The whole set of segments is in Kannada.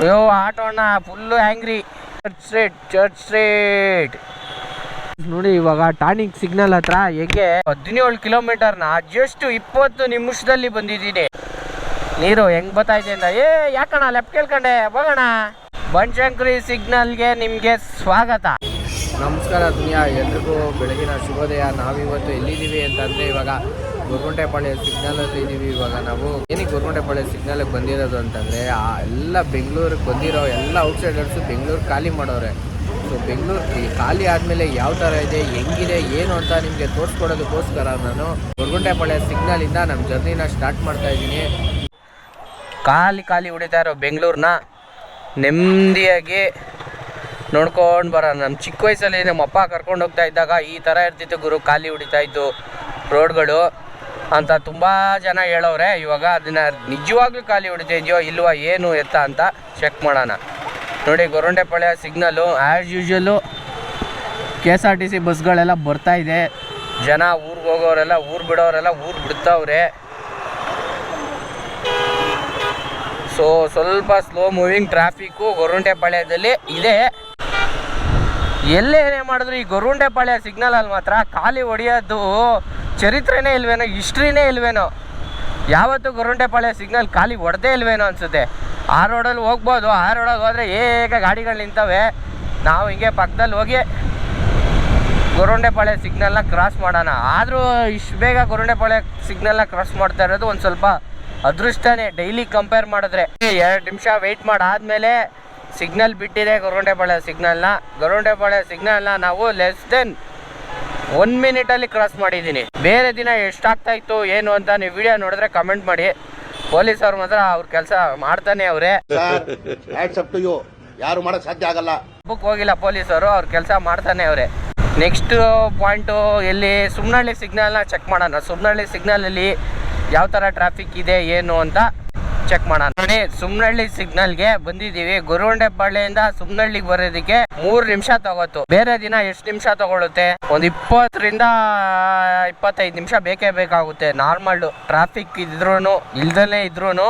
ಅಯ್ಯೋ, ಆಟೋ ಅಣ್ಣ full angry church street church street ನೋಡಿ, ಇವಾಗ ಟಾನಿಕ್ ಸಿಗ್ನಲ್ ಹತ್ರ ಹೇಗೆ ಹದಿನೇಳು ಕಿಲೋಮೀಟರ್ನ ಜಸ್ಟ್ ಇಪ್ಪತ್ತು ನಿಮಿಷದಲ್ಲಿ ಬಂದಿದ್ದೀನಿ. ನೀರು ಹೆಂಗ್ ಇದೆ ಅಂತ. ಏ, ಯಾಕಣ್ಣ ಲೆಫ್ಟ್ ಕೇಳ್ಕೊಂಡೆ? ಹೋಗೋಣ. ಬನಶಂಕರಿ ಸಿಗ್ನಲ್ಗೆ ನಿಮಗೆ ಸ್ವಾಗತ. ನಮಸ್ಕಾರ ದುನಿಯಾ, ಎಲ್ರಿಗೂ ಬೆಳಗಿನ ಶುಭೋದಯ. ನಾವಿವತ್ತು ಎಲ್ಲಿದ್ದೀವಿ ಅಂತಂದರೆ ಇವಾಗ ಗುರುಗುಂಟೆಪಾಳ್ಯ ಸಿಗ್ನಲಲ್ಲಿ ಇದ್ದೀವಿ ಇವಾಗ ನಾವು ಏನಕ್ಕೆ ಗುರುಗುಂಟೆಪಾಳ್ಯ ಸಿಗ್ನಲ್ಗೆ ಬಂದಿರೋದು ಅಂತಂದರೆ, ಆ ಎಲ್ಲ ಬೆಂಗಳೂರಿಗೆ ಬಂದಿರೋ ಎಲ್ಲ ಔಟ್ಸೈಡರ್ಸು ಬೆಂಗಳೂರು ಖಾಲಿ ಮಾಡೋರೆ. ಸೊ ಬೆಂಗಳೂರು ಖಾಲಿ ಆದಮೇಲೆ ಯಾವ ಥರ ಇದೆ, ಹೆಂಗಿದೆ, ಏನು ಅಂತ ನಿಮಗೆ ತೋರಿಸ್ಕೊಡೋದಕ್ಕೋಸ್ಕರ ನಾನು ಗುರುಗುಂಟೆಪಾಳ್ಯ ಸಿಗ್ನಲಿಂದ ನಮ್ಮ ಜರ್ನಿನ ಸ್ಟಾರ್ಟ್ ಮಾಡ್ತಾ ಇದ್ದೀನಿ. ಖಾಲಿ ಖಾಲಿ ಹೊಡಿತಾ ಇರೋ ಬೆಂಗಳೂರನ್ನ ನೆಮ್ಮದಿಯಾಗಿ ನೋಡ್ಕೊಂಡು ಬರೋಣ ನಮ್ಮ ಚಿಕ್ಕ ವಯಸ್ಸಲ್ಲಿ ನಮ್ಮ ಅಪ್ಪ ಕರ್ಕೊಂಡು ಹೋಗ್ತಾ ಇದ್ದಾಗ ಈ ಥರ ಇರ್ತಿತ್ತು ಗುರು, ಖಾಲಿ ಹೊಡಿತಾ ಇತ್ತು ರೋಡ್ಗಳು ಅಂತ ತುಂಬ ಜನ ಹೇಳೋರೆ ಇವಾಗ ಅದನ್ನ ನಿಜವಾಗ್ಲೂ ಖಾಲಿ ಹೊಡಿತಾ ಇದೆಯೋ, ಇಲ್ವಾ, ಏನು ಎತ್ತ ಅಂತ ಚೆಕ್ ಮಾಡೋಣ. ನೋಡಿ, Gorandepalya signal as usual K S R T C ಬಸ್ಗಳೆಲ್ಲ ಬರ್ತಾ ಇದೆ. ಜನ ಊರಿಗೆ ಹೋಗೋರೆಲ್ಲ, ಊರು ಬಿಡೋರೆಲ್ಲ, ಊರು ಬಿಡ್ತಾವ್ರೆ. ಸೊ ಸ್ವಲ್ಪ ಸ್ಲೋ ಮೂವಿಂಗ್ ಟ್ರಾಫಿಕ್ಕು ಗೊರಂಟೆಪಾಳ್ಯದಲ್ಲಿ ಇದೆ. ಎಲ್ಲೇನೇ ಮಾಡಿದ್ರು, ಈ ಗೊರುಂಡೆಪಾಳೆಯ ಸಿಗ್ನಲ್ ಅಲ್ಲಿ ಮಾತ್ರ ಖಾಲಿ ಹೊಡೆಯೋದು ಚರಿತ್ರೆನೇ ಇಲ್ವೇನೋ ಹಿಸ್ಟ್ರಿನೇ ಇಲ್ವೇನೋ. ಯಾವತ್ತೂ ಗೊರುಂಡೆಪಾಳ್ಯ ಸಿಗ್ನಲ್ ಖಾಲಿ ಹೊಡೆದೇ ಇಲ್ವೇನೋ ಅನಿಸುತ್ತೆ. ಆ ರೋಡಲ್ಲಿ ಹೋಗ್ಬೋದು, ಆ ರೋಡಲ್ಲಿ ಹೋದರೆ ಏಕ ಗಾಡಿಗಳು ನಿಂತವೆ. ನಾವು ಹಿಂಗೆ ಪಕ್ಕದಲ್ಲಿ ಹೋಗಿ ಗೊರುಂಡೆಪಾಳ್ಯ ಸಿಗ್ನಲ್ನ ಕ್ರಾಸ್ ಮಾಡೋಣ. ಆದರೂ ಇಷ್ಟು ಬೇಗ ಗೊರುಂಡೆಪಾಳ್ಯ ಸಿಗ್ನಲ್ನ ಕ್ರಾಸ್ ಮಾಡ್ತಾ ಇರೋದು ಒಂದು ಸ್ವಲ್ಪ ಅದೃಷ್ಟನೇ. ಡೈಲಿ ಕಂಪೇರ್ ಮಾಡಿದ್ರೆ. ಎರಡು ನಿಮಿಷ ವೆಯ್ಟ್ ಮಾಡಾದ್ಮೇಲೆ ಸಿಗ್ನಲ್ ಬಿಟ್ಟಿದೆ ಗೊರುಂಡೆಪಾಳ್ಯ ಸಿಗ್ನಲ್ನ. ಗೊರುಂಡೆಪಾಳ್ಯ ಸಿಗ್ನಲ್ನ ನಾವು ಲೆಸ್ ದೆನ್ ಒನ್ ಮಿನಿಟಲ್ಲಿ ಕ್ರಾಸ್ ಮಾಡಿದ್ದೀನಿ. ಬೇರೆ ದಿನ ಎಷ್ಟಾಗ್ತಾ ಇತ್ತು ಏನು ಅಂತ ನೀವು ವಿಡಿಯೋ ನೋಡಿದ್ರೆ ಕಮೆಂಟ್ ಮಾಡಿ. ಪೊಲೀಸರು ಮಾತ್ರ ಅವ್ರ ಕೆಲಸ ಮಾಡ್ತಾನೆ ಅವರೇ. ಯಾರು ಮಾಡಕ್ ಸಾಧ್ಯ ಆಗಲ್ಲ. ಬುಕ್ ಹೋಗಿಲ್ಲ ಪೊಲೀಸರು ಅವ್ರ ಕೆಲಸ ಮಾಡ್ತಾನೆ ಅವರೇ. ನೆಕ್ಸ್ಟ್ ಪಾಯಿಂಟು ಎಲ್ಲಿ ಸುಮ್ನಹಳ್ಳಿ ಸಿಗ್ನಲ್ನ ಚೆಕ್ ಮಾಡೋಣ. ಸುಮ್ನಹಳ್ಳಿ ಸಿಗ್ನಲಲ್ಲಿ ಯಾವ ಥರ ಟ್ರಾಫಿಕ್ ಇದೆ ಏನು ಅಂತ. ಚೆಕ್ ಮಾಡೋಣ. ನೋಡಿ ಸುಮ್ನಹಳ್ಳಿ ಸಿಗ್ನಲ್ಗೆ ಬಂದಿದ್ದೀವಿ. ಗುರುವಂಡೆಪಾಳ್ಯದಿಂದ ಸುಮ್ನಹಳ್ಳಿಗೆ ಬರೋದಕ್ಕೆ ಮೂರ್ ನಿಮಿಷ ತಗೋತು. ಬೇರೆ ದಿನ ಎಷ್ಟು ನಿಮಿಷ ತಗೊಳುತ್ತೆ? ಒಂದು ಇಪ್ಪತ್ತರಿಂದ ಇಪ್ಪತ್ತೈದು ನಿಮಿಷ ಬೇಕೇ ಬೇಕಾಗುತ್ತೆ. ನಾರ್ಮಲ್ ಟ್ರಾಫಿಕ್ ಇದ್ರೂ ಇಲ್ದಲೇ ಇದ್ರೂ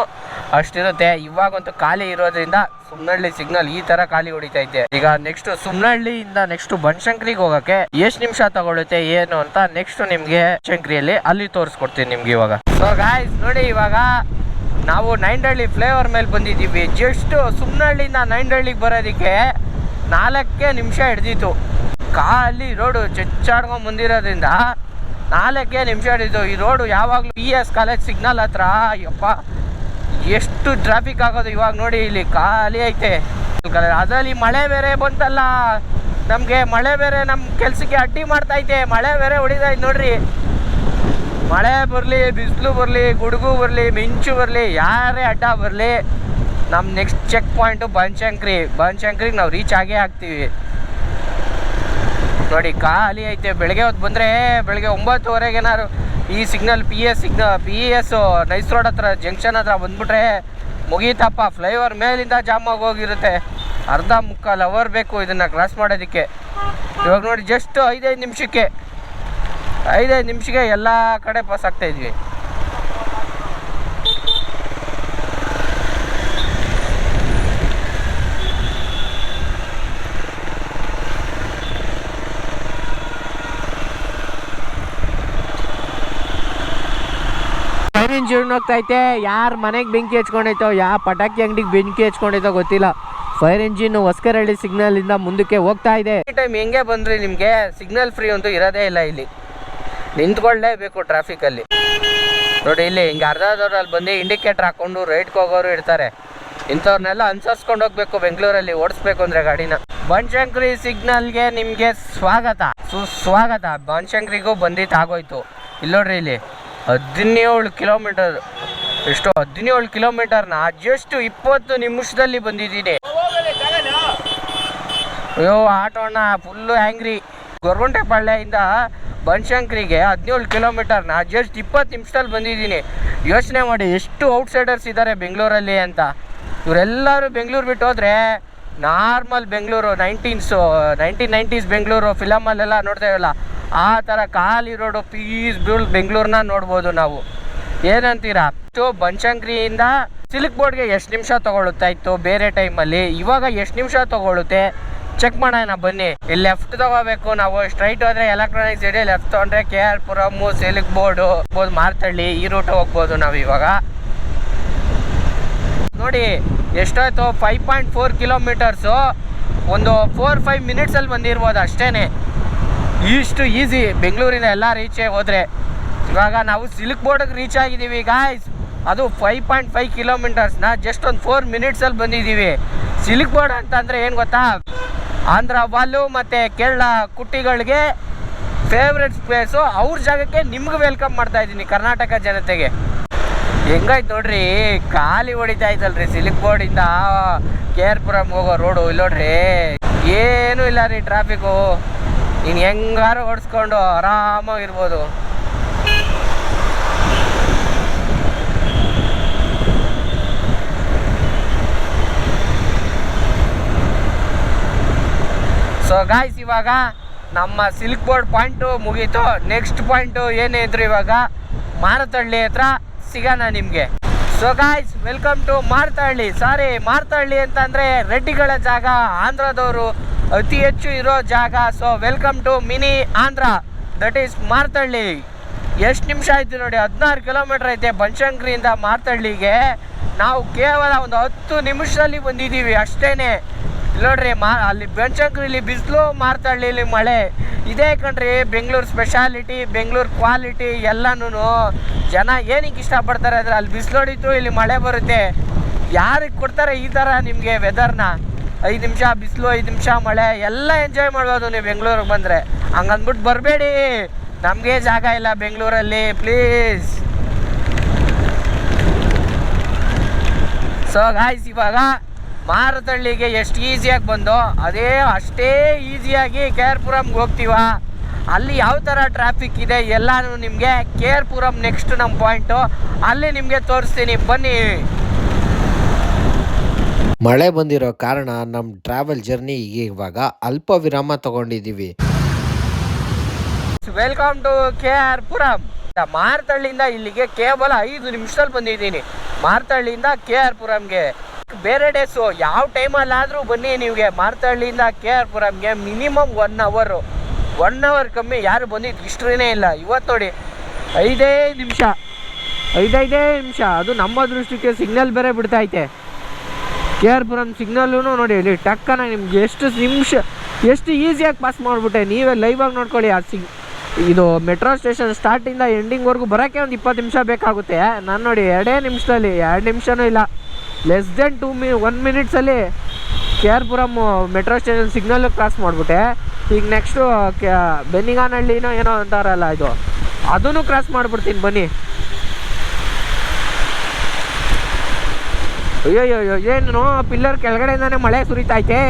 ಅಷ್ಟಿರುತ್ತೆ. ಇವಾಗಂತೂ ಖಾಲಿ ಇರೋದ್ರಿಂದ ಸುಮ್ನಹಳ್ಳಿ ಸಿಗ್ನಲ್ ಈ ತರ ಖಾಲಿ ಹೊಡಿತಾ ಇದ್ದೆ ಈಗ ನೆಕ್ಸ್ಟ್ ಸುಮ್ನಹಳ್ಳಿಯಿಂದ ನೆಕ್ಸ್ಟ್ ಬನಶಂಕರಿಗೆ ಹೋಗಕ್ಕೆ ಎಷ್ಟು ನಿಮಿಷ ತಗೊಳುತ್ತೆ, ಏನು ಅಂತ ನೆಕ್ಸ್ಟ್ ನಿಮ್ಗೆ ಶಂಕರಿಯಲ್ಲಿ ಅಲ್ಲಿ ತೋರಿಸ್ಕೊಡ್ತೀನಿ ನಿಮ್ಗೆ ಇವಾಗ. ಸೊ ಗಾಯ್ಸ್ ನೋಡಿ ಇವಾಗ ನಾವು ನೈಂಡಹಳ್ಳಿ ಫ್ಲೇವರ್ ಮೇಲೆ ಬಂದಿದ್ದೀವಿ. ಜಸ್ಟು ಸುಮ್ನಹಳ್ಳಿಯಿಂದ ನೈಂಡಳ್ಳಿಗೆ ಬರೋದಕ್ಕೆ ನಾಲ್ಕೇ ನಿಮಿಷ ಹಿಡ್ದಿತ್ತು. ಖಾಲಿ ರೋಡು ಚಚ್ಚಾಡ್ಕೊಂಡು ಬಂದಿರೋದ್ರಿಂದ ನಾಲ್ಕೇ ನಿಮಿಷ ಹಿಡಿದು ಈ ರೋಡು ಯಾವಾಗಲೂ ಪಿ ಎಸ್ ಕಾಲೇಜ್ ಸಿಗ್ನಲ್ ಹತ್ರ ಯಪ್ಪ ಎಷ್ಟು ಟ್ರಾಫಿಕ್ ಆಗೋದು ಇವಾಗ ನೋಡಿ, ಇಲ್ಲಿ ಖಾಲಿ ಐತೆ. ಅದರಲ್ಲಿ ಮಳೆ ಬೇರೆ ಬಂತಲ್ಲ. ನಮಗೆ ಮಳೆ ಬೇರೆ ನಮ್ಮ ಕೆಲಸಕ್ಕೆ ಅಡ್ಡಿ ಮಾಡ್ತಾ ಮಾಡ್ತೈತೆ ಮಳೆ ಬೇರೆ ಹೊಡಿತಾ ಐತೆ ನೋಡ್ರಿ. ಮಳೆ ಬರಲಿ, ಬಿಸಿಲು ಬರಲಿ, ಗುಡುಗು ಬರಲಿ, ಮಿಂಚು ಬರಲಿ, ಯಾರೇ ಅಡ್ಡ ಬರಲಿ ನಮ್ಮ ನೆಕ್ಸ್ಟ್ ಚೆಕ್ ಪಾಯಿಂಟು ಬನಶಂಕರಿ. ಬನಶಂಕರಿಗೆ ನಾವು ರೀಚ್ ಆಗೇ ಆಗ್ತೀವಿ. ನೋಡಿ, ಖಾಲಿ ಐತೆ. ಬೆಳಗ್ಗೆ ಹೊತ್ತು ಬಂದರೆ, ಬೆಳಗ್ಗೆ ಒಂಬತ್ತುವರೆಗೆ ಏನಾದ್ರು ಈ signal P S signal P S nice road ಹತ್ರ ಜಂಕ್ಷನ್ ಹತ್ರ ಬಂದ್ಬಿಟ್ರೆ ಮುಗೀತಪ್ಪ. ಫ್ಲೈಓವರ್ ಮೇಲಿಂದ ಜಾಮ್ ಹೋಗಿರುತ್ತೆ. ಅರ್ಧ ಮುಕ್ಕಾಲು ಅವರ್ ಬೇಕು ಇದನ್ನು ಕ್ರಾಸ್ ಮಾಡೋದಕ್ಕೆ. ಇವಾಗ ನೋಡಿ ಜಸ್ಟ್ ಐದೈದು ನಿಮಿಷಕ್ಕೆ. ಐದೈದು ನಿಮಿಷಕ್ಕೆ ಎಲ್ಲ ಕಡೆ ಪಾಸ್ ಆಗ್ತಾ ಇದ್ವಿ. ಫೈರ್ ಇಂಜಿನ್ ಹೋಗ್ತೈತೆ ಯಾರ ಮನೆಗೆ ಬೆಂಕಿ ಹಚ್ಕೊಂಡೈತೋ ಯಾವ ಪಟಾಕಿ ಅಂಗಡಿಗೆ ಬೆಂಕಿ ಹಚ್ಕೊಂಡೈತೋ ಗೊತ್ತಿಲ್ಲ. ಫೈರ್ ಇಂಜಿನ್ ಹೊಸ್ಕರಹಳ್ಳಿ ಸಿಗ್ನಲ್ ಇಂದ ಮುಂದಕ್ಕೆ ಹೋಗ್ತಾ ಇದೆ. ಟೈಮ್ ಹೆಂಗೆ ಬಂದ್ರಿ ನಿಮಗೆ? ಸಿಗ್ನಲ್ ಫ್ರೀ ಅಂತೂ ಇರೋದೇ ಇಲ್ಲ ಇಲ್ಲಿ. ನಿಂತ್ಕೊಳ್ಳೇಬೇಕು ಟ್ರಾಫಿಕಲ್ಲಿ ನೋಡಿ ಇಲ್ಲಿ ಹಿಂಗೆ ಅರ್ಧದವ್ರಲ್ಲಿ ಬಂದು ಇಂಡಿಕೇಟರ್ ಹಾಕೊಂಡು ರೈಟ್ಗೆ ಹೋಗೋರು ಇರ್ತಾರೆ. ಇಂಥವ್ರನ್ನೆಲ್ಲ ಅನ್ಸರ್ಸ್ಕೊಂಡು ಹೋಗ್ಬೇಕು, ಬೆಂಗಳೂರಲ್ಲಿ ಓಡಿಸ್ಬೇಕು ಅಂದರೆ ಗಾಡಿನ. ಬನಶಂಕರಿ ಸಿಗ್ನಲ್ಗೆ ನಿಮಗೆ ಸ್ವಾಗತ. ಸುಸ್ವಾಗತ. ಬನಶಂಕರಿಗೂ ಬಂದಿತ್ತು ಆಗೋಯ್ತು. ಇಲ್ಲಿ ನೋಡ್ರಿ ಇಲ್ಲಿ ಹದಿನೇಳು ಕಿಲೋಮೀಟರ್ ಎಷ್ಟು ಹದಿನೇಳು ಕಿಲೋಮೀಟರ್ನ ಜಸ್ಟ್ ಇಪ್ಪತ್ತು ನಿಮಿಷದಲ್ಲಿ ಬಂದಿದ್ದೀನಿ. ಅಯ್ಯೋ ಆಟೋಣ ಫುಲ್ಲು ಆ್ಯಂಗ್ರಿ ಗೊರಗುಂಟೆಪಾಳ್ಯದಿಂದ ಬನಶಂಕರಿಗೆ ಹದಿನೇಳು ಕಿಲೋಮೀಟರ್ನ ಜಸ್ಟ್ ಇಪ್ಪತ್ತು ನಿಮಿಷದಲ್ಲಿ ಬಂದಿದ್ದೀನಿ. ಯೋಚನೆ ಮಾಡಿ ಎಷ್ಟು ಔಟ್ಸೈಡರ್ಸ್ ಇದ್ದಾರೆ ಬೆಂಗಳೂರಲ್ಲಿ ಅಂತ. ಇವರೆಲ್ಲರೂ ಬೆಂಗಳೂರು ಬಿಟ್ಟು ಹೋದರೆ normal Bengaluru nineteens, nineteen nineties Bengaluru ಫಿಲಮಲ್ಲೆಲ್ಲ ನೋಡ್ತೇವಲ್ಲ ಆ ಥರ ಖಾಲಿ ರೋಡು ಪೀಸ್ ಬ್ಯೂಲ್ ಬೆಂಗಳೂರನ್ನ ನೋಡ್ಬೋದು ನಾವು. ಏನಂತೀರಾ? ಅಷ್ಟು ಬನಶಂಕರಿಯಿಂದ ಸಿಲ್ಕ್ ಬೋರ್ಡ್ಗೆ ಎಷ್ಟು ನಿಮಿಷ ತೊಗೊಳುತ್ತಾ ಇತ್ತು ಬೇರೆ ಟೈಮಲ್ಲಿ? ಇವಾಗ ಎಷ್ಟು ನಿಮಿಷ ತಗೊಳುತ್ತೆ ಚೆಕ್ ಮಾಡೋಣ, ಬನ್ನಿ. ಇಲ್ಲಿ ಲೆಫ್ಟ್ ತಗೋಬೇಕು ನಾವು. ಸ್ಟ್ರೈಟ್ ಹೋದ್ರೆ ಎಲೆಕ್ಟ್ರಾನಿಕ್ ಸಿಟಿ ಲೆಫ್ಟ್ ತಗೊಂಡ್ರೆ K R Puram Silk Board. ಹೋಗ್ಬೋದು, ಮಾರ್ತಳ್ಳಿ. ಈ ರೂಟ್ ಹೋಗ್ಬೋದು ನಾವು ಇವಾಗ. ನೋಡಿ, ಎಷ್ಟಾಯ್ತು? ಫೈವ್ ಪಾಯಿಂಟ್ ಫೋರ್ ಕಿಲೋಮೀಟರ್ಸು ಒಂದು ಫೋರ್ ಫೈವ್ ಮಿನಿಟ್ಸಲ್ಲಿ ಬಂದಿರ್ಬೋದು ಅಷ್ಟೇನೆ. ಇಷ್ಟು ಈಸಿ ಬೆಂಗಳೂರಿಂದ ಎಲ್ಲ ರೀಚೇ ಹೋದ್ರೆ. ಇವಾಗ ನಾವು ಸಿಲ್ಕ್ ಬೋರ್ಡ್ಗೆ ರೀಚ್ ಆಗಿದ್ದೀವಿ ಗಾಯ್ಸ್ ಅದು ಫೈವ್ ಪಾಯಿಂಟ್ ಫೈವ್ ಕಿಲೋಮೀಟರ್ಸ್ನ ಜಸ್ಟ್ ಒಂದು ಫೋರ್ ಮಿನಿಟ್ಸಲ್ಲಿ ಬಂದಿದ್ದೀವಿ. ಸಿಲ್ಕ್ ಬೋರ್ಡ್ ಅಂತಂದರೆ ಏನು ಗೊತ್ತಾ? ಆಂಧ್ರ ವಾಲು ಮತ್ತು ಕೇರಳ ಕುಟ್ಟಿಗಳಿಗೆ ಫೇವ್ರೆಟ್ ಪ್ಲೇಸು ಅವ್ರ ಜಾಗಕ್ಕೆ ನಿಮ್ಗೆ ವೆಲ್ಕಮ್ ಮಾಡ್ತಾ ಇದ್ದೀನಿ ಕರ್ನಾಟಕ ಜನತೆಗೆ. ಹೆಂಗಾಯ್ತು ನೋಡ್ರಿ, ಖಾಲಿ ಹೊಡಿತಾ ಇದ್ದಲ್ರಿ ಸಿಲಿಕ್ ಬೋರ್ಡಿಂದ ಕೆ ಆರ್ ಪುರಂ ಹೋಗೋ ರೋಡು ಇಲ್ಲಿ ನೋಡ್ರಿ, ಏನೂ ಇಲ್ಲ ರೀ ಟ್ರಾಫಿಕು ನೀನು ಹೆಂಗಾರು ಓಡಿಸ್ಕೊಂಡು ಆರಾಮಾಗಿರ್ಬೋದು. ಸೊ ಗಾಯ್ಸ್ ಇವಾಗ ನಮ್ಮ ಸಿಲ್ಕ್ ಬೋರ್ಡ್ ಪಾಯಿಂಟು ಮುಗೀತು. ನೆಕ್ಸ್ಟ್ ಪಾಯಿಂಟು ಏನೇ ಇದ್ರು ಇವಾಗ ಮಾರತಹಳ್ಳಿ ಹತ್ರ ಸಿಗೋಣ ನಿಮಗೆ. So guys welcome to Marathahalli. Sorry Marathahalli ಅಂತಂದರೆ ರೆಡ್ಡಿಗಳ ಜಾಗ, ಆಂಧ್ರದವರು ಅತಿ ಹೆಚ್ಚು ಇರೋ ಜಾಗ. So welcome to mini Andhra. That is Marathahalli. ಎಷ್ಟು ನಿಮಿಷ ಆಯಿತು ನೋಡಿ, ಹದಿನಾರು ಕಿಲೋಮೀಟ್ರ್ ಐತೆ ಬನಶಂಕರಿಯಿಂದ ಮಾರತಹಳ್ಳಿಗೆ. ನಾವು ಕೇವಲ ಒಂದು ಹತ್ತು ನಿಮಿಷದಲ್ಲಿ ಬಂದಿದ್ದೀವಿ ಅಷ್ಟೇನೆ. ನೋಡ್ರಿ, ಮಾ, ಅಲ್ಲಿ ಬನಶಂಕರಿಲಿ ಬಿಸಿಲು ಇಲ್ಲಿ ಮಳೆ. ಇದೇ ಕಣ್ರಿ, ಬೆಂಗಳೂರು ಸ್ಪೆಷಾಲಿಟಿ ಬೆಂಗಳೂರು ಕ್ವಾಲಿಟಿ ಎಲ್ಲನೂ ಜನ ಏನಕ್ಕೆ ಇಷ್ಟಪಡ್ತಾರೆ ಅಂದರೆ, ಅಲ್ಲಿ ಬಿಸಿಲು ಹೊಡಿತು, ಇಲ್ಲಿ ಮಳೆ ಬರುತ್ತೆ. ಯಾರಿಗೆ ಕೊಡ್ತಾರೆ ಈ ಥರ ನಿಮಗೆ ವೆದರ್ನ ಐದು ನಿಮಿಷ ಬಿಸಿಲು, ಐದು ನಿಮಿಷ ಮಳೆ, ಎಲ್ಲ ಎಂಜಾಯ್ ಮಾಡ್ಬೋದು ನೀವು ಬೆಂಗಳೂರಿಗೆ ಬಂದರೆ. ಹಂಗಂದ್ಬಿಟ್ಟು ಬರಬೇಡಿ. ನಮಗೆ ಜಾಗ ಇಲ್ಲ ಬೆಂಗಳೂರಲ್ಲಿ ಪ್ಲೀಸ್ ಸೊ ಗಾಯ್ಸ್ ಇವಾಗ ಮಾರತಹಳ್ಳಿಗೆ ಎಷ್ಟು ಈಸಿಯಾಗಿ ಬಂದೋ ಅದೇ ಅಷ್ಟೇ ಈಸಿಯಾಗಿ ಕೆ ಆರ್ ಪುರಮ್ಗೆ ಹೋಗ್ತೀವ. ಅಲ್ಲಿ ಯಾವ ಥರ ಟ್ರಾಫಿಕ್ ಇದೆ ಎಲ್ಲನೂ ನಿಮಗೆ ಕೆ ಆರ್ ಪುರಮ್ ನೆಕ್ಸ್ಟ್ ನಮ್ಮ ಪಾಯಿಂಟು ಅಲ್ಲಿ ನಿಮಗೆ ತೋರಿಸ್ತೀನಿ ಬನ್ನಿ. ಮಳೆ ಬಂದಿರೋ ಕಾರಣ ನಮ್ಮ ಟ್ರಾವೆಲ್ ಜರ್ನಿ ಇವಾಗ ಅಲ್ಪ ವಿರಾಮ ತಗೊಂಡಿದ್ದೀವಿ. Welcome to K R Puram ಮಾರತಳ್ಳಿಯಿಂದ ಇಲ್ಲಿಗೆ ಕೇವಲ ಐದು ನಿಮಿಷದಲ್ಲಿ ಬಂದಿದ್ದೀನಿ. ಮಾರ್ತಳ್ಳಿಯಿಂದ ಕೆ ಆರ್ ಪುರಂಗೆ ಬೇರೆ ಡೇಸು ಯಾವ ಟೈಮಲ್ಲಾದರೂ ಬನ್ನಿ ನಿಮಗೆ ಮಾರ್ತಹಳ್ಳಿಯಿಂದ K R ಪುರಂಗೆ minimum one hour one hour ಕಮ್ಮಿ ಯಾರು ಬಂದಿದ್ದು ಹಿಸ್ಟ್ರಿನೇ ಇಲ್ಲ. ಇವತ್ತು ನೋಡಿ, ಐದೇ ನಿಮಿಷ. ಐದೈದೇ ನಿಮಿಷ. ಅದು ನಮ್ಮ ದೃಷ್ಟಿಗೆ ಸಿಗ್ನಲ್ ಬೇರೆ ಬಿಡ್ತೈತೆ ಕೆ ಆರ್ ಪುರಂ ಸಿಗ್ನಲ್ಲೂ ನೋಡಿ, ಇಲ್ಲಿ ಟಕ್ಕನ ನಿಮ್ಗೆ ಎಷ್ಟು ನಿಮಿಷ, ಎಷ್ಟು ಈಸಿಯಾಗಿ ಪಾಸ್ ಮಾಡಿಬಿಟ್ಟೆ. ನೀವೇ ಲೈವಾಗಿ ನೋಡ್ಕೊಳ್ಳಿ. ಆ ಸಿಗ್ ಇದು ಮೆಟ್ರೋ ಸ್ಟೇಷನ್ ಸ್ಟಾರ್ಟಿಂದ ಎಂಡಿಂಗ್ವರೆಗೂ ಬರೋಕ್ಕೆ ಒಂದು ಇಪ್ಪತ್ತು ನಿಮಿಷ ಬೇಕಾಗುತ್ತೆ. ನಾನು ನೋಡಿ, ಎರಡೇ ನಿಮಿಷದಲ್ಲಿ, ಎರಡು ನಿಮಿಷನೂ ಇಲ್ಲ. ಲೆಸ್ ದೆನ್ ಟೂ ಮಿ one ಮಿನಿಟ್ಸಲ್ಲಿ K R Puram metro station signal cross ಮಾಡಿಬಿಟ್ಟೆ. ಈಗ ನೆಕ್ಸ್ಟು ಬೆನ್ನಿಗಾನಹಳ್ಳಿನೋ ಏನೋ ಅಂತಾರಲ್ಲ ಇದು. ಅದನ್ನು ಕ್ರಾಸ್ ಮಾಡಿಬಿಡ್ತೀನಿ, ಬನ್ನಿ. ಅಯ್ಯೋಯ್ಯೋ ಏನು ಪಿಲ್ಲರ್ ಕೆಳಗಡೆಯಿಂದಾನೆ ಮಳೆ ಸುರಿತೈತೆ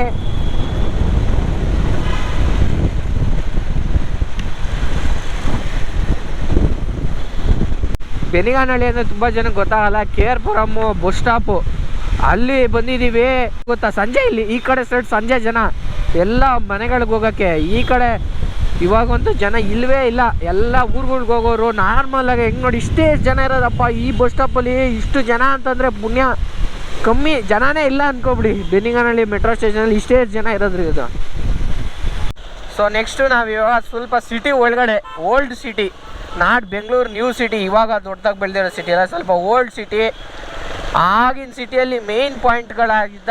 ಬೆನಿಗಾನಹಳ್ಳಿ ಅಂದರೆ ತುಂಬ ಜನಕ್ಕೆ ಗೊತ್ತಾಗಲ್ಲ. K R Puram bus stop ಅಲ್ಲಿ ಬಂದಿದ್ದೀವಿ ಗೊತ್ತಾ? ಸಂಜೆ ಇಲ್ಲಿ, ಈ ಕಡೆ ಸೈಡ್ ಸಂಜೆ ಜನ. ಎಲ್ಲ ಮನೆಗಳಿಗೆ ಹೋಗೋಕ್ಕೆ. ಈ ಕಡೆ ಇವಾಗಂತೂ ಜನ ಇಲ್ಲವೇ ಇಲ್ಲ. ಎಲ್ಲ ಊರುಗಳ್ಗೆ ಹೋಗೋರು. ನಾರ್ಮಲಾಗಿ ಹೆಂಗೆ ನೋಡಿ, ಇಷ್ಟೇ ಜನ ಇರೋದಪ್ಪ. ಈ ಬಸ್ ಸ್ಟಾಪಲ್ಲಿ ಇಷ್ಟು ಜನ ಅಂತಂದರೆ ಪುಣ್ಯ. ಕಮ್ಮಿ ಜನನೇ ಇಲ್ಲ ಅನ್ಕೋಬಿಡಿ. ಬೆನ್ನಿಗಾನಹಳ್ಳಿ ಮೆಟ್ರೋ ಸ್ಟೇಷನಲ್ಲಿ ಇಷ್ಟೇ ಜನ ಇರೋದ್ರಿ ಇದು. ಸೊ ನೆಕ್ಸ್ಟು ನಾವು ಇವಾಗ ಸ್ವಲ್ಪ ಸಿಟಿ ಒಳಗಡೆ old city not Bengaluru new city ಇವಾಗ ದೊಡ್ಡದಾಗಿ ಬೆಳೆದಿರೋ ಸಿಟಿ ಅಲ್ಲ. ಸ್ವಲ್ಪ ಓಲ್ಡ್ ಸಿಟಿ ಆಗಿನ ಸಿಟಿಯಲ್ಲಿ ಮೇನ್ ಪಾಯಿಂಟ್ಗಳಾಗಿದ್ದ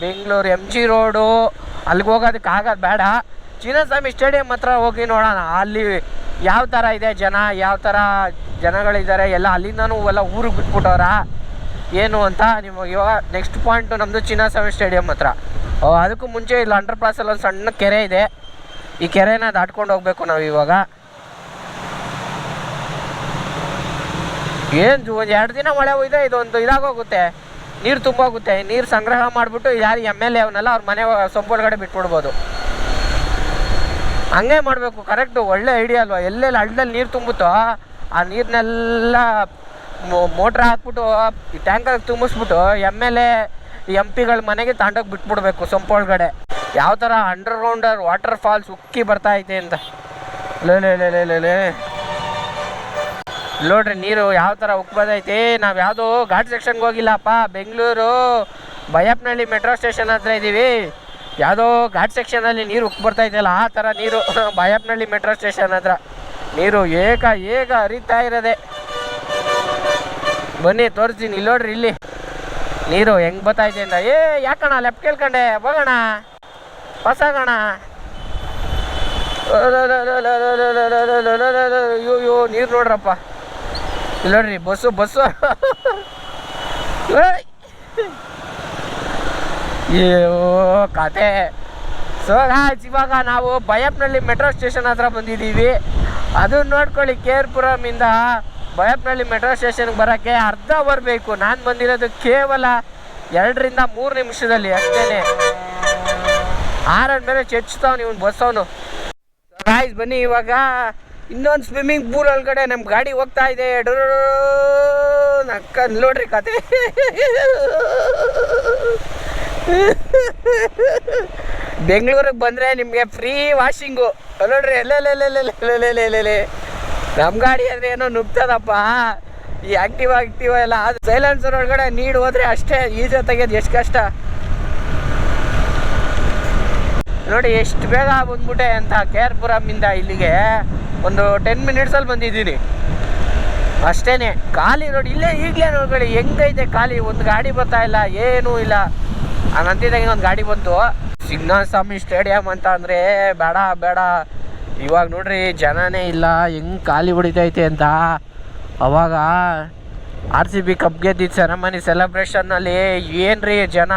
ಬೆಂಗಳೂರು ಎಂ ಜಿ ರೋಡು ಅಲ್ಲಿಗೆ ಹೋಗೋದಕ್ಕೆ ಆಗೋದು ಬೇಡ. ಚಿನ್ನಸ್ವಾಮಿ ಸ್ಟೇಡಿಯಂ ಹತ್ರ ಹೋಗಿ ನೋಡೋಣ. ಅಲ್ಲಿ ಯಾವ ಥರ ಇದೆ ಜನ, ಯಾವ ಥರ ಜನಗಳಿದ್ದಾರೆ, ಎಲ್ಲ ಅಲ್ಲಿಂದನೂ ಎಲ್ಲ ಊರಿಗೆ ಬಿಟ್ಬಿಟ್ಟವ್ರ? ಏನು ಅಂತ ನಿಮಗೆ ಇವಾಗ ನೆಕ್ಸ್ಟ್ ಪಾಯಿಂಟು ನಮ್ಮದು ಚಿನ್ನಸ್ವಾಮಿ ಸ್ಟೇಡಿಯಂ ಹತ್ರ. ಅದಕ್ಕೂ ಮುಂಚೆ ಇಲ್ಲಿ ಅಂಡರ್ ಪಾಸಲ್ಲಿ ಒಂದು ಸಣ್ಣ ಕೆರೆ ಇದೆ. ಈ ಕೆರೆನ ದಾಟ್ಕೊಂಡು ಹೋಗ್ಬೇಕು ನಾವು ಇವಾಗ. ಏನು ಒಂದು ಎರಡು ದಿನ ಮಳೆ ಹೋಯ್ದೆ ಇದೊಂದು ಇದಾಗೋಗುತ್ತೆ. ನೀರು ತುಂಬೋಗುತ್ತೆ. ನೀರು ಸಂಗ್ರಹ ಮಾಡಿಬಿಟ್ಟು ಯಾರು ಎಂ ಎಲ್ ಎ ಅವನ್ನೆಲ್ಲ ಅವ್ರ ಮನೆ ಸೊಂಪೊಳಗಡೆ ಬಿಟ್ಬಿಡ್ಬೋದು. ಹಂಗೆ ಮಾಡಬೇಕು. ಕರೆಕ್ಟು ಒಳ್ಳೆ ಐಡಿಯಾ ಅಲ್ವಾ? ಎಲ್ಲೆಲ್ಲಿ ಹಳ್ಳದಲ್ಲಿ ನೀರು ತುಂಬುತ್ತೋ ಆ ನೀರನ್ನೆಲ್ಲ ಮೋಟ್ರ್ ಹಾಕ್ಬಿಟ್ಟು, ಈ ಟ್ಯಾಂಕರ್ಗೆ ತುಂಬಿಸ್ಬಿಟ್ಟು ಎಂ ಎಲ್ ಎ ಎಂ ಪಿಗಳ ಮನೆಗೆ ತಾಂಡೋಗಿ ಬಿಟ್ಬಿಡ್ಬೇಕು ಸೊಂಪೊಳಗಡೆ ಯಾವ ಥರ ಅಂಡರ್ ಗ್ರೌಂಡರ್ ವಾಟರ್ ಫಾಲ್ಸ್ ಉಕ್ಕಿ ಬರ್ತಾ ಐತೆ ಅಂತ. ಲೇ ಲೇ ಲೇ ಲೇ ಲೇ. ನೋಡ್ರಿ, ನೀರು ಯಾವ ಥರ ಉಕ್ಬೋದೈತಿ ನಾವು ಯಾವುದೋ ಘಾಟ್ ಸೆಕ್ಷನ್ಗೆ ಹೋಗಿಲ್ಲಪ್ಪ, ಬೆಂಗಳೂರು. ಬಯಪ್ನಹಳ್ಳಿ ಮೆಟ್ರೋ ಸ್ಟೇಷನ್ ಹತ್ರ ಇದ್ದೀವಿ ಯಾವುದೋ ಘಾಟ್ ಸೆಕ್ಷನಲ್ಲಿ ನೀರು ಉಕ್ ಬರ್ತಾ ಇದೆಯಲ್ಲ ಆ ಥರ ನೀರು ಬಯಪ್ನಹಳ್ಳಿ ಮೆಟ್ರೋ ಸ್ಟೇಷನ್ ಹತ್ರ. ನೀರು ಏಕ ಏಕ ಹರಿತಾ ಇರೋದೆ. ಬನ್ನಿ, ತೋರಿಸ್ತೀನಿ. ಇಲ್ಲಿ ನೋಡ್ರಿ, ಇಲ್ಲಿ. ನೀರು ಹೆಂಗೆ ಬರ್ತಾ ಇದೆ ಅಂತ. ಏ ಯಾಕಣ ಲೆಫ್ಟ್ ಕೇಳ್ಕೊಂಡೆ. ಹೋಗೋಣ. ಅಯ್ಯೋ ಅಯ್ಯೋ, ನೀರು ನೋಡ್ರಪ್ಪ. ಇಲ್ಲಿ ನೋಡ್ರಿ, ಬಸ್ಸು ಬಸ್ಸು! ಅಯ್ಯೋ ಕತೆ. ಸೊ ಗಾಯ್ಸ್ ಇವಾಗ ನಾವು ಬಯಪ್ನಳ್ಳಿ ಮೆಟ್ರೋ ಸ್ಟೇಷನ್ ಹತ್ರ ಬಂದಿದ್ದೀವಿ. ಅದನ್ನ ನೋಡ್ಕೊಳ್ಳಿ, ಕೇರ್ಪುರಮಿಂದ ಬಯಪ್ನಳ್ಳಿ ಮೆಟ್ರೋ ಸ್ಟೇಷನ್ಗೆ ಬರೋಕ್ಕೆ ಅರ್ಧ ಅವರ್ ಬೇಕು. ನಾನು ಬಂದಿರೋದು ಕೇವಲ ಎರಡರಿಂದ ಮೂರು ನಿಮಿಷದಲ್ಲಿ ಅಷ್ಟೇ ಆರನ್ ಮೇಲೆ ಚೆಚ್ತಾವ್ ನೀವು ಬಸ್ಸವನು. ಗಾಯ್ಸ್ ಬನ್ನಿ ಇವಾಗ. ಇನ್ನೊಂದು ಸ್ವಿಮ್ಮಿಂಗ್ ಪೂಲ್ ಒಳಗಡೆ ನಮ್ಮ ಗಾಡಿ ಹೋಗ್ತಾ ಇದೆ. ನಕ್ಕ ನೋಡ್ರಿ ಕತೆ ಬೆಂಗಳೂರಿಗೆ ಬಂದರೆ ನಿಮಗೆ ಫ್ರೀ ವಾಷಿಂಗು ನೋಡ್ರಿ ಎಲ್ಲೆಲ್ಲೆಲ್ಲೆಲ್ಲೆಲ್ಲೆಲ್ಲೆಲ್ಲೆಲ್ಲೆ ನಮ್ಮ ಗಾಡಿ ಅಂದರೆ ಏನೋ ನುಗ್ತದಪ್ಪ ಈ ಆಕ್ಟಿವ್ ಆಕ್ಟಿವ್ ಎಲ್ಲ ಅದು ಸೈಲೆನ್ಸರ್ ಒಳಗಡೆ ನೀಡ್ ಹೋದ್ರೆ ಅಷ್ಟೇ ಈಜ ತೆಗೆಯೋದು ಎಷ್ಟು ಕಷ್ಟ ನೋಡಿ ಎಷ್ಟು ಬೇಗ ಬಂದ್ಬಿಟ್ಟೆ ಅಂತ ಕೆ ಆರ್ ಪುರಮಿಂದ ಇಲ್ಲಿಗೆ ಒಂದು ಟೆನ್ ಮಿನಿಟ್ಸಲ್ಲಿ ಬಂದಿದ್ದೀನಿ. ಅಷ್ಟೇನೆ, ಖಾಲಿ ನೋಡಿ ಇಲ್ಲೇ ಈಗಲೇ ನೋಡ್ಕೊಳ್ಳಿ ಹೆಂಗೈತೆ ಖಾಲಿ, ಒಂದು ಗಾಡಿ ಬರ್ತಾ ಇಲ್ಲ, ಏನೂ ಇಲ್ಲ. ನಂತಿದಂಗೆ ಒಂದು ಗಾಡಿ ಬಂತು. ಸಿಗ್ನಾಸ್ವಾಮಿ ಸ್ಟೇಡಿಯಂ ಅಂತ ಅಂದರೆ ಬೇಡ ಬೇಡ. ಇವಾಗ ನೋಡ್ರಿ, ಜನನೇ ಇಲ್ಲ, ಹೆಂಗೆ ಖಾಲಿ ಹೊಡಿತೈತೆ ಅಂತ. ಅವಾಗ ಆರ್ ಸಿ ಬಿ ಕಪ್ ಗೆದ್ದಿದ್ದು ಸೆರೆಮನಿ ಸೆಲೆಬ್ರೇಷನ್ನಲ್ಲಿ ಏನ್ರಿ ಜನ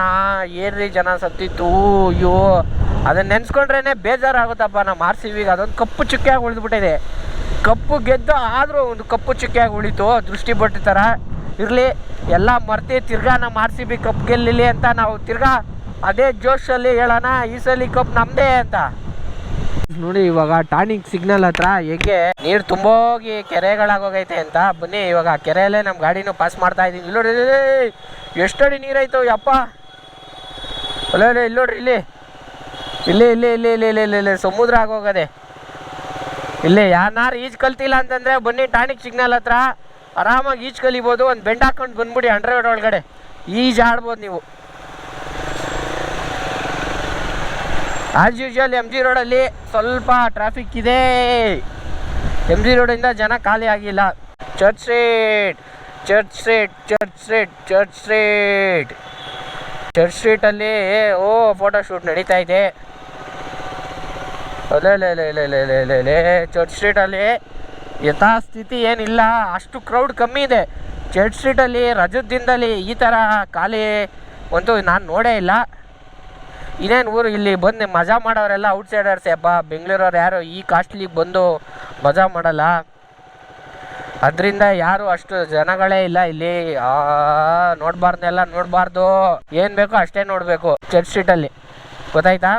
ಏನ್ರಿ ಜನ ಸತ್ತಿತ್ತು? ಅಯ್ಯೋ. ಅದನ್ನ ನೆನ್ಸ್ಕೊಂಡ್ರೇನೆ ಬೇಜಾರಾಗುತ್ತಪ್ಪ. ನಮ್ಮ ಆರ್ ಸಿ ಬಿಗೆ ಅದೊಂದು ಕಪ್ಪು ಚುಕ್ಕಿಯಾಗಿ ಉಳಿದ್ಬಿಟ್ಟಿದೆ. ಕಪ್ಪು ಗೆದ್ದು ಆದರೂ ಒಂದು ಕಪ್ಪು ಚುಕ್ಕಿಯಾಗಿ ಉಳಿತು. ದೃಷ್ಟಿ ಬಟ್ಟಿ ಥರ ಇರಲಿ. ಎಲ್ಲ ಮರ್ತಿ ತಿರ್ಗಾ ನಮ್ಮ ಆರ್ ಸಿ ಬಿ ಕಪ್ ಗೆಲ್ಲಿಲಿ ಅಂತ ನಾವು ತಿರ್ಗಾ ಅದೇ ಜೋಶಲ್ಲಿ ಹೇಳೋಣ. ಈ ಸಲ ಕಪ್ ನಮ್ಮದೇ ಅಂತ. ನೋಡಿ, ಇವಾಗ ಟಾನಿಕ್ ಸಿಗ್ನಲ್ ಹತ್ರ ಹೆಂಗೆ ನೀರು ತುಂಬೋಗಿ ಕೆರೆಗಳಾಗೋಗೈತೆ ಅಂತ. ಬನ್ನಿ, ಇವಾಗ ಕೆರೆಯಲ್ಲೇ ನಮ್ಮ ಗಾಡಿನೂ ಪಾಸ್ ಮಾಡ್ತಾ ಇದೀವಿ ಇಲ್ಲಿ ನೋಡಿ ಎಷ್ಟಡಿ ನೀರಾಯ್ತು, ಯಪ್ಪ. ಅಲ್ಲೇ ಇಲ್ಲಿ ನೋಡ್ರಿ ಇಲ್ಲಿ. ಇಲ್ಲಿ ಇಲ್ಲಿ ಇಲ್ಲಿ ಇಲ್ಲಿ ಇಲ್ಲಿ ಇಲ್ಲಿ ಇಲ್ಲಿ, ಸಮುದ್ರ ಆಗೋಗದೆ. ಇಲ್ಲಿ ಯಾರು ಈಜು ಕಲ್ತಿಲ್ಲ ಅಂತಂದ್ರೆ ಬನ್ನಿ ಟಾನಿಕ್ ಸಿಗ್ನಲ್ ಹತ್ರ. ಆರಾಮಾಗಿ ಈಜು ಕಲಿಬೋದು, ಒಂದು ಬೆಂಡ್ ಹಾಕೊಂಡು ಬಂದ್ಬಿಡಿ ಹಂಡ್ರೆಡ್ ಒಳಗಡೆ. ಈಜು ಆಡ್ಬೋದು ನೀವು. ಆಸ್ ಯೂಶ್ವಲ್ ಎಂ ಜಿ ರೋಡಲ್ಲಿ ಸ್ವಲ್ಪ ಟ್ರಾಫಿಕ್ ಇದೆ. ಎಂ ಜಿ ರೋಡಿಂದ ಜನ ಖಾಲಿ ಆಗಿಲ್ಲ. Church street church street church street church street church ಸ್ಟ್ರೀಟಲ್ಲಿ oh photo shoot ನಡೀತಾ ಇದೆ. ಅಲ್ಲೇ ಚರ್ಚ್ ಸ್ಟ್ರೀಟಲ್ಲಿ ಯಥಾಸ್ಥಿತಿ ಏನಿಲ್ಲ, ಅಷ್ಟು ಕ್ರೌಡ್ ಕಮ್ಮಿ ಇದೆ. ಚರ್ಚ್ ಸ್ಟ್ರೀಟ್ ಅಲ್ಲಿ ದಿನದಲ್ಲಿ ಈ ಥರ ಖಾಲಿ ಒಂದು ನಾನು ನೋಡೇ ಇಲ್ಲ. ಇನ್ನೇನು ಊರು, ಇಲ್ಲಿ ಬಂದು ಮಜಾ ಮಾಡೋರೆಲ್ಲ ಔಟ್ಸೈಡರ್ಸ್ ಹಬ್ಬ ಬೆಂಗಳೂರವ್ರು ಯಾರು ಈ ಕಾಸ್ಟ್ಲಿಗೆ ಬಂದು ಮಜಾ ಮಾಡಲ್ಲ. ಅದರಿಂದ ಯಾರು ಅಷ್ಟು ಜನಗಳೇ ಇಲ್ಲ ಇಲ್ಲಿ. ನೋಡಬಾರ್ದೆಲ್ಲ ನೋಡಬಾರ್ದು ಏನು ಬೇಕೋ ಅಷ್ಟೇ ನೋಡಬೇಕು, ಚರ್ಚ್ ಸ್ಟ್ರೀಟಲ್ಲಿ. ಗೊತ್ತಾಯ್ತಾ?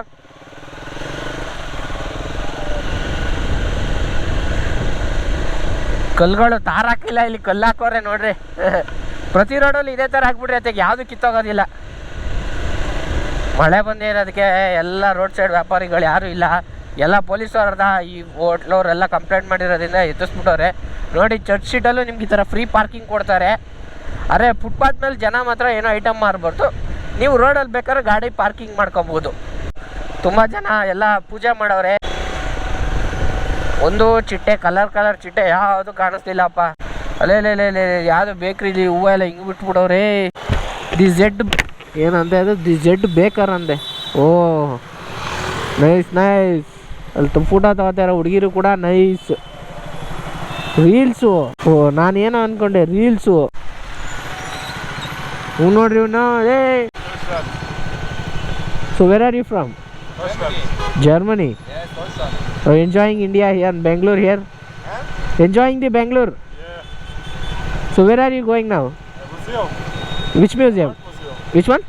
ಕಲ್ಲುಗಳು ತಾರ ಹಾಕಿಲ್ಲ, ಇಲ್ಲಿ ಕಲ್ಲು ಹಾಕೋರೆ ನೋಡ್ರಿ. ಪ್ರತಿ ರೋಡಲ್ಲಿ ಇದೇ ಥರ ಅದಕ್ಕೆ ಯಾವುದು ಕಿತ್ತೋಗೋದಿಲ್ಲ. ಮಳೆ ಬಂದಿರೋದಕ್ಕೆ ಎಲ್ಲ ರೋಡ್ ಸೈಡ್ ವ್ಯಾಪಾರಿಗಳು ಯಾರೂ ಇಲ್ಲ. ಎಲ್ಲ ಪೊಲೀಸವ್ರದ ಈ ಹೋಟ್ಲವ್ರೆಲ್ಲ ಕಂಪ್ಲೇಂಟ್ ಮಾಡಿರೋದ್ರಿಂದ ಎತ್ತಿಸ್ಬಿಟ್ಟವ್ರೆ ನೋಡಿ ಚರ್ಚ್ ಸೀಟಲ್ಲೂ ನಿಮ್ಗೆ ಈ ಥರ ಫ್ರೀ ಪಾರ್ಕಿಂಗ್ ಕೊಡ್ತಾರೆ. ಅರೆ ಫುಟ್ಪಾತ್ ಮೇಲೆ ಜನ ಮಾತ್ರ ಏನೋ ಐಟಮ್ ಮಾರಬಾರ್ದು ನೀವು ರೋಡಲ್ಲಿ ಬೇಕಾದ್ರೆ ಗಾಡಿ ಪಾರ್ಕಿಂಗ್ ಮಾಡ್ಕೊಬೋದು. ತುಂಬ ಜನ ಎಲ್ಲ ಪೂಜೆ ಮಾಡವ್ರೆ ಒಂದು ಚಿಟ್ಟೆ ಕಲರ್ ಕಲರ್ ಚಿಟ್ಟೆ ಯಾವುದು ಕಾಣಿಸ್ತಿಲ್ಲಪ್ಪ ಅಲ್ಲೇ ಲೇ ಯಾವುದು ಬೇಕ್ರಿಲಿ ಹೂವು ಎಲ್ಲ ಹಿಂಗೆ ಬಿಟ್ಬಿಡವ್ರೆ ದಿ ಜೆಡ್ ಏನಂದೆ ಅದು? ದಿ ಜೆಡ್ ಬೇಕರ್ ಅಂದೆ. Oh nice nice. ಅಲ್ಲಿ ತುಂಬ ಫೋಟೋ ತಗೋತಾರೆ ಹುಡುಗಿರು ಕೂಡ ನೈಸ್ ರೀಲ್ಸು ಓ ನಾನೇನೋ ಅಂದ್ಕೊಂಡೆ ರೀಲ್ಸು ಹ್ಞೂ ನೋಡ್ರಿ ಇವನು. ಏ. So where are you from Germany enjoying India here Bangalore here enjoying the Bangalore so where are you going ನಾವು which museum which one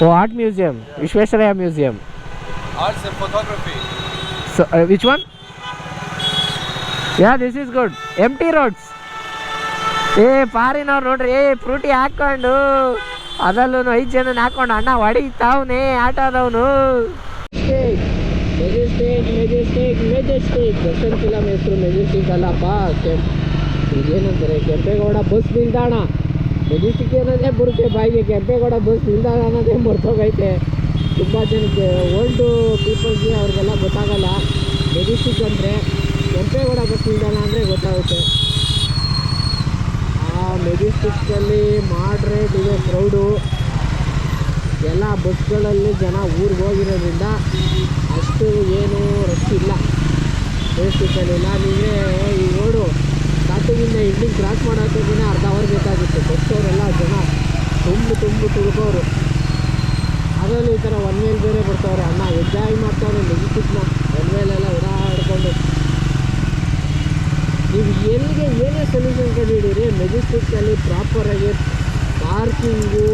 oh art museum Visvesvaraya museum arts photography So uh, which one? Yeah, this is good. Empty roads. ಏ ಪಾರಿನವ್ರು ನೋಡ್ರಿ ಏ ಫ್ರೂಟಿ ಹಾಕ್ಕೊಂಡು ಅದರಲ್ಲೂ ಐದು ಜನ ಹಾಕೊಂಡು ಅಣ್ಣ ಹೊಡಿತಾವ್ನೆ ಆಟ ಆದವನು ಮೆಜೆಸ್ಟಿಕ್ ಮೆಜೆಸ್ಟಿಕ್ ಮೆಜೆಸ್ಟಿಕ್ ದರ್ಶನ್ ಫಿಲಮ್ ಹೆಸರು ಮೆಜೆಸ್ಟಿಕ್ ಅಲ್ಲಪ್ಪ ಇದೇನಂತಾರೆ ಕೆಂಪೇಗೌಡ ಬಸ್ ನಿಲ್ದಾಣ ಮೆಜೆಸ್ಟಿಕ್ ಅನ್ನೋದೇ ಬರುತ್ತೆ ಬಾಯಿಗೆ ಕೆಂಪೇಗೌಡ ಬಸ್ ನಿಲ್ದಾಣ ಅನ್ನೋದೇ ಮರ್ತೋಗೈತೆ ತುಂಬ ಜನಕ್ಕೆ ಓಲ್ಡು ಪೀಪಲ್ಸ್ಗೆ ಅವ್ರಿಗೆಲ್ಲ ಗೊತ್ತಾಗಲ್ಲ. ಮೆಡಿಸಿಕ್ ಅಂದರೆ ಕೆಂಪೇಗೌಡ ಬಸ್ ನಿಲ್ದಾಣ ಅಂದರೆ ಗೊತ್ತಾಗುತ್ತೆ. ಆ ಮೆಡಿಸ್ಟಿಕ್ಸಲ್ಲಿ ಮಾಡ್ರೇಟ್ ಇದೆ ಕ್ರೌಡು ಎಲ್ಲ ಬಸ್ಗಳಲ್ಲಿ ಜನ ಊರಿಗೆ ಹೋಗಿರೋದ್ರಿಂದ ಅಷ್ಟು ಏನು ರಶ್ ಇಲ್ಲ. ಮೆಜೆಸ್ಟಿಕ್ಕಲ್ಲಿ ಇಲ್ಲ. ನಿಮಗೆ ಈ ರೋಡು ಸ್ಟಾರ್ಟಿಂಗಿಂದ ಇಲ್ಲಿಗೆ ಕ್ರಾಸ್ ಮಾಡೋಕ್ಕೆ ಅರ್ಧ ಅವರ್ ಬೇಕಾಗುತ್ತೆ. ಬಸ್ಸವರೆಲ್ಲ ಜನ ತುಂಬ ತುಂಬ ತುಳ್ಕೋರು. ಅದರಲ್ಲಿ ಈ ಥರ ಒನ್ ವೇಲ್ ಬೇರೆ ಬರ್ತಾವ್ರೆ, ಅಣ್ಣ ಎಂಜಾಯ್ ಮಾಡ್ತಾವ್ರೆ ಮೆಜೆಸ್ಟಿಕ್ನ ಒನ್ ವೇಲೆಲ್ಲ ಓಡಾಡ್ಕೊಂಡು ನೀವು ಎಲ್ಲಿಗೆ ಏನೇ ಸೊಲ್ಯೂಷನ್ ಕಂಡುಹಿಡೀರಿ ಮೆಜೆಸ್ಟಿಕ್ಕಲ್ಲಿ ಪ್ರಾಪರಾಗಿ ಪಾರ್ಕಿಂಗು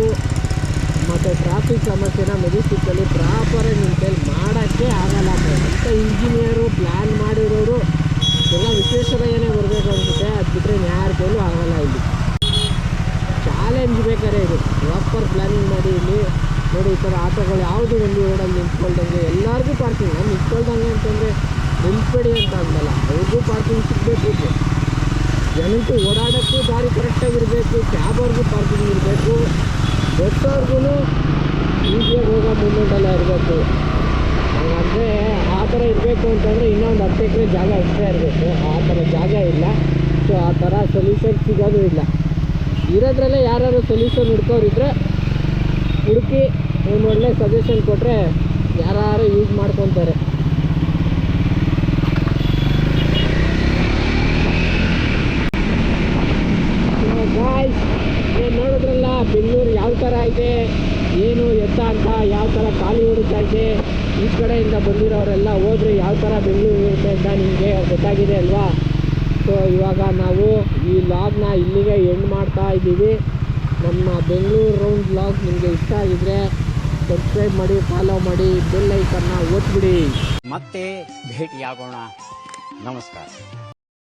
ಮತ್ತು ಟ್ರಾಫಿಕ್ ಸಮಸ್ಯೆನ ಮೆಜೆಸ್ಟಿಕ್ಕಲ್ಲಿ ಪ್ರಾಪರಾಗಿ ನಿಮ್ಮ ಕೈಲಿ ಮಾಡೋಕ್ಕೆ ಆಗಲ್ಲ ಅಂತ ಇಂಜಿನಿಯರು ಪ್ಲ್ಯಾನ್ ಮಾಡಿರೋರು, ಎಲ್ಲ ವಿಶ್ವೇಶ್ವರಯ್ಯನೇ ಬರಬೇಕು ಅನ್ಸುತ್ತೆ, ಅದು ಬಿಟ್ಟರೆ ಯಾರು ಕೈಲೂ ಆಗಲ್ಲ ಇಲ್ಲಿ. ಚಾಲೆಂಜ್ ಬೇಕಾದ್ರೆ ಇದು ಪ್ರಾಪರ್ ಪ್ಲ್ಯಾನಿಂಗ್ ಮಾಡಿ ಇಲ್ಲಿ. ನೋಡಿ, ಈ ಥರ ಆಟೋಗಳು ಯಾವುದು ಒಂದು ರೋಡಲ್ಲಿ ನಿಂತ್ಕೊಳ್ದಂಗೆ ಎಲ್ಲರಿಗೂ ಪಾರ್ಕಿಂಗ್ ನಿಂತ್ಕೊಳ್ದಂಗೆ ಅಂತಂದರೆ ನಿಂತ್ಬೇಡಿ ಅಂತ ಅಂದಲ್ಲ, ಅವ್ರಿಗೂ ಪಾರ್ಕಿಂಗ್ ಸಿಗಬೇಕು. ಜನಕ್ಕೂ ಓಡಾಡೋಕ್ಕೂ ದಾರಿ ಕರೆಕ್ಟಾಗಿರಬೇಕು ಕ್ಯಾಬವ್ರಿಗೂ ಪಾರ್ಕಿಂಗ್ ಇರಬೇಕು. ಬಸ್ಸವ್ರಿಗೂ ಈಸಿಯಾಗಿ ಹೋಗೋ ಮೂಮೆಂಟೆಲ್ಲ ಇರಬೇಕು. ಹಂಗಂದರೆ ಆ ಥರ ಇರಬೇಕು ಅಂತಂದರೆ ಇನ್ನೊಂದು ಹತ್ತು ಎಕರೆ ಜಾಗ ಎಕ್ಸ್ಟ್ರಾ ಇರಬೇಕು. ಆ ಥರ ಜಾಗ ಇಲ್ಲ. ಸೊ ಆ ಥರ ಸೊಲ್ಯೂಷನ್ ಸಿಗೋದು ಇಲ್ಲ. ಇರೋದ್ರಲ್ಲೇ ಯಾರು ಸೊಲ್ಯೂಷನ್ ಹುಡ್ಕೋರಿದ್ರೆ ಹುಡುಕಿ ಒಂದು ಒಳ್ಳೆ ಸಜೆಷನ್ ಕೊಟ್ಟರೆ ಯಾರು ಯೂಸ್ ಮಾಡ್ಕೊತಾರೆ. ನೋಡಿದ್ರಲ್ಲ ಬೆಂಗಳೂರು ಯಾವ ಥರ ಇದೆ? ಏನು ಎತ್ತ ಅಂತ, ಯಾವ ಥರ ಖಾಲಿ ಹುಡುಕ್ತಾ ಈ ಕಡೆಯಿಂದ ಬಂದಿರೋರೆಲ್ಲ ಹೋದ್ರೆ ಯಾವ ಥರ ಬೆಂಗಳೂರು ಇರುತ್ತೆ ಅಂತ ನಿಮಗೆ ಗೊತ್ತಾಗಿದೆ ಅಲ್ವಾ? ಸೊ ಇವಾಗ ನಾವು ಈ ಲಾಗ್ನ ಇಲ್ಲಿಗೆ ಎಂಡ್ ಮಾಡ್ತಾ ಇದ್ದೀವಿ. ನಮ್ಮ ಬೆಂಗಳೂರು ರೌಂಡ್ ಬ್ಲಾಗ್ ನಿಮಗೆ ಇಷ್ಟ ಆಗಿದ್ರೆ ಸಬ್ಸ್ಕ್ರೈಬ್ ಮಾಡಿ ಫಾಲೋ ಮಾಡಿ ಬೆಲ್ ಐಕನ್ನ ಒತ್ಬಿಡಿ. ಮತ್ತೆ ಭೇಟಿಯಾಗೋಣ. ನಮಸ್ಕಾರ.